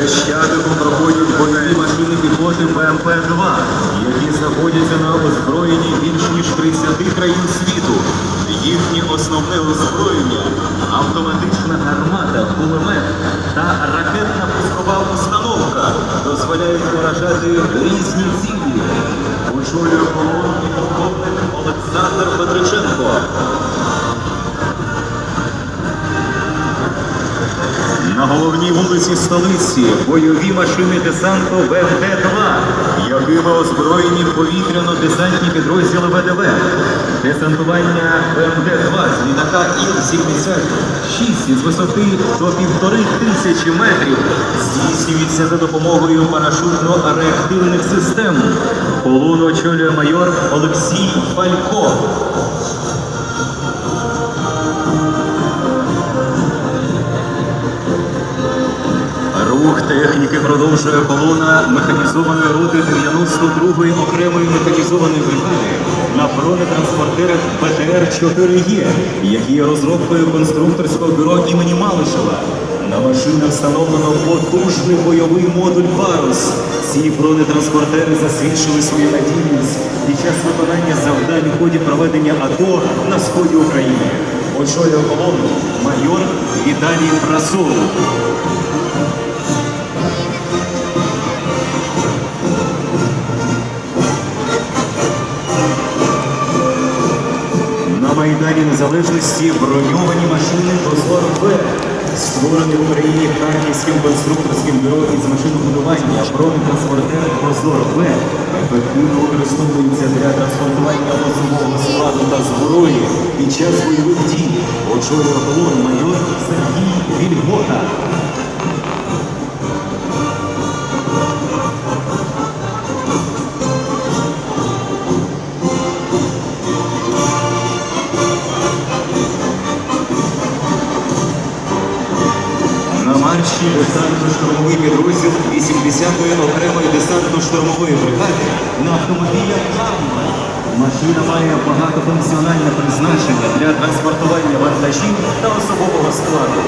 Хрещатиком проходять бойові машини піхоти БМП-2, які знаходяться на озброєнні більш ніж 30 країн світу. Їхнє основне озброєння автоматична гармата, кулемет та ракетна пускова установка дозволяють вражати різні цілі. Очолює колону полковник Олександр Петриченко. На головній вулиці столиці бойові машини десанту ВМД-2, якими озброєні повітряно-десантні підрозділи ВДВ. Десантування ВМД-2 з літака Іл-76 із висоти до півтори тисячі метрів здійснюється за допомогою парашутно-реактивних систем. Колону очолює майор Олексій Фалько. Рух продовжує колона механізованої роти 92-ї окремої механізованої бригади на бронетранспортерах БТР-4Е, які є розробкою конструкторського бюро імені Малишева. На машинах встановлено потужний бойовий модуль «Парус». Ці бронетранспортери засвідчили свою надійність під час виконання завдань у ході проведення АТО на сході України. Очолює колону майор Віталій Прасов. Незалежності броньовані машини Прозор В, створені в Україні Харківським конструкторським бюро із машинобудування бронетранспортер Прозор В. ефективно використовується для транспортування особового складу та зброї під час бойових дій. Очолює колон майор Сергій Вільгота. 80-ї окремої десантно-штурмової бригаді на автомобілях «Хаммер». Машина має багатофункціональне призначення для транспортування вантажів та особового складу.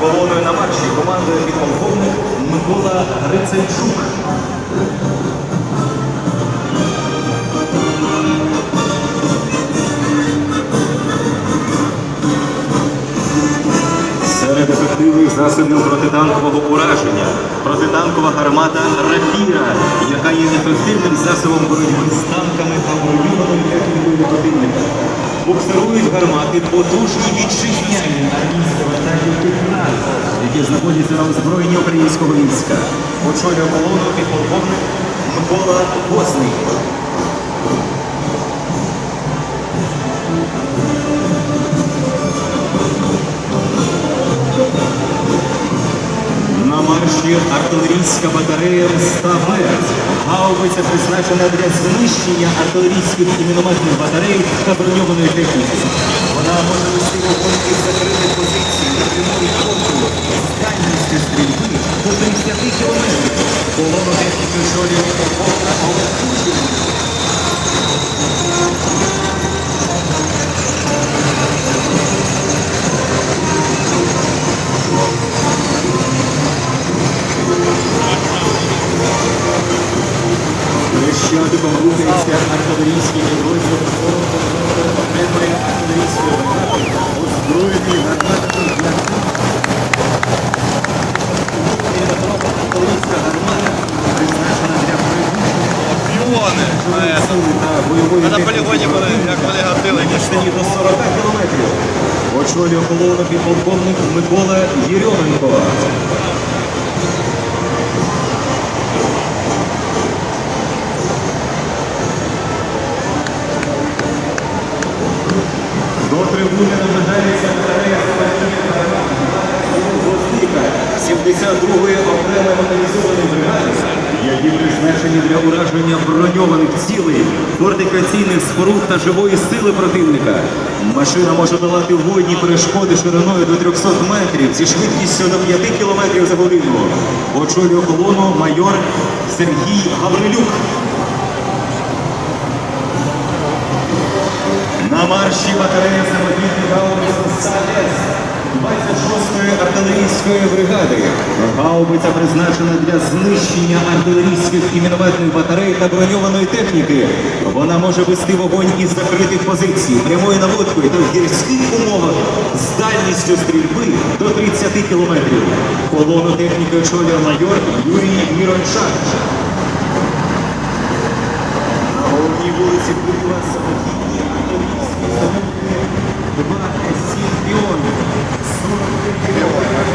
Колоною на марші командує підполковник Микола Грицайчук. Серед ефективних засобів протитанкового ураження протитанкова гармата Рапіра, яка є ефективним засобом боротьби з танками та броньованою технікою противника. Буксирують гармати потужні вітчизняні армійські вертольоти «Крас», які знаходяться на озброєнні українського війська. Очолює колону підполковник Микола Возний. На артилерійська батарея СТБ. Гаубиця призначена для знищення артилерійських і мінометних батарей та броньованої техніки. Вона може вести вогонь із закритих позицій на прямої фронту з стрільби до 30 кілометрів. Колону техніки очолює полковник Олег Кучер. Хрещатиком рухається артилерійський підрозділ окремої артилерійської бригади, озброєний гарматами для артилерійська гармата призначена для перевищення Піони. сили та бойової Ми на техніки полігоні були, як вони гатили, на відстані до 40 кілометрів. Очолює колону Микола Єрьоменко. До трибуни наближається батарея Гвоздика 72-ї окремої механізованої бригади, які призначені для ураження броньованих цілей, фортифікаційних споруд та живої сили противника. Машина може долати водні перешкоди шириною до 300 метрів зі швидкістю до 5 км за годину. Очолює колону майор Сергій Гаврилюк. На марші батарея самохідних гаубиць «Садес» 26-ї артилерійської бригади. Гаубиця призначена для знищення артилерійських і мінометних батарей та броньованої техніки. Вона може вести вогонь із закритих позицій, прямою наводкою та в гірських умовах з дальністю стрільби до 30 кілометрів. Колону техніки очолює майор Юрій Мірончак. На головній вулиці Києва самохідні артилерійські установки 2 С-7 «Піон». 41 кілометри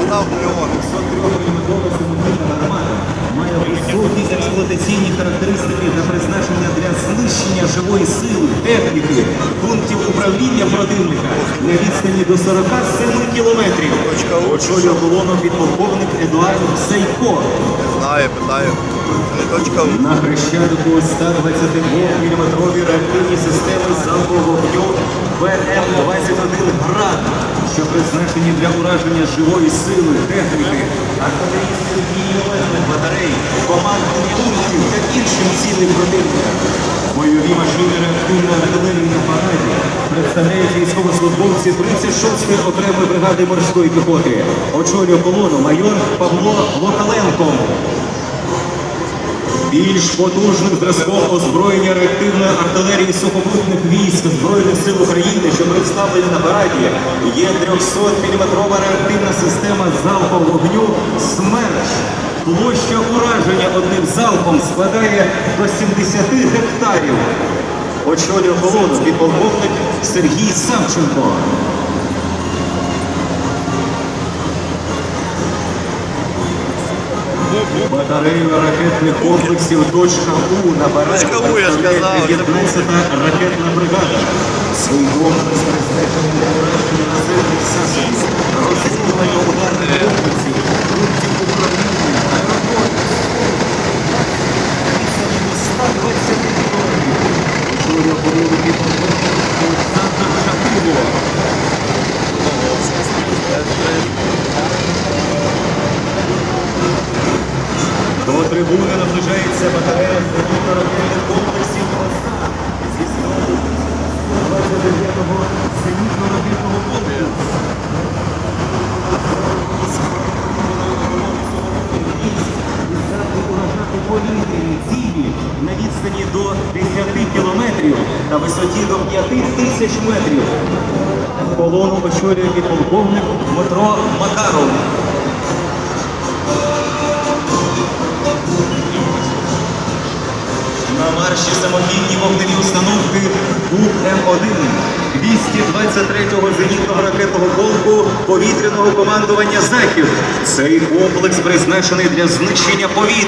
Додав мільйони. 43-мм самохідна гармата має високі експлуатаційні характеристики та призначення для знищення живої сили, техніки, управління противника на відстані до 47 кілометрів. Очолює колону підполковник Едуард Сейко. Знає, точка На Хрещатику 122-мм реактивні системи залпового вогню БМ-21 «Град», що призначені для ураження живої сили, техніки, артилерійських і батарей, командних пунктів та іншим цілим противника. Бойові машини реактивної артилерії на параді представляють військовослужбовці 36-ї окремої бригади морської піхоти. Очолює колону майор Павло Локаленко. Більш потужним зразком озброєння реактивної артилерії сухопутних військ Збройних сил України, що представлені на параді, є 300-мм реактивна система залпового вогню «Смерч». Площа ураження одним залпом складає до 70 гектарів. Очолює колону підполковник Сергій Савченко. Батарею ракетних комплексів «Точка У» на це 15-та ракетна бригада. Свій комплекс призначений для ураження наземних засобів, розслідування ударних комплексів, пунктів управління, аеропортів. Відстані до 120 кілометрів. Очолює колону підполковник Олександр Шапило. До трибуни наближається батарея зенітно-ракетних комплексів «Москва» зі складу 29-го зенітно-ракетного комплексу. Повітряні цілі на відстані до 10 кілометрів та висоті до 5 тисяч метрів. Колону очолює підполковник Дмитро Макаров. Марші самохідні вогневі установки УМ-1 223-го зенітного ракетного полку повітряного командування Захід. Цей комплекс призначений для знищення повітря.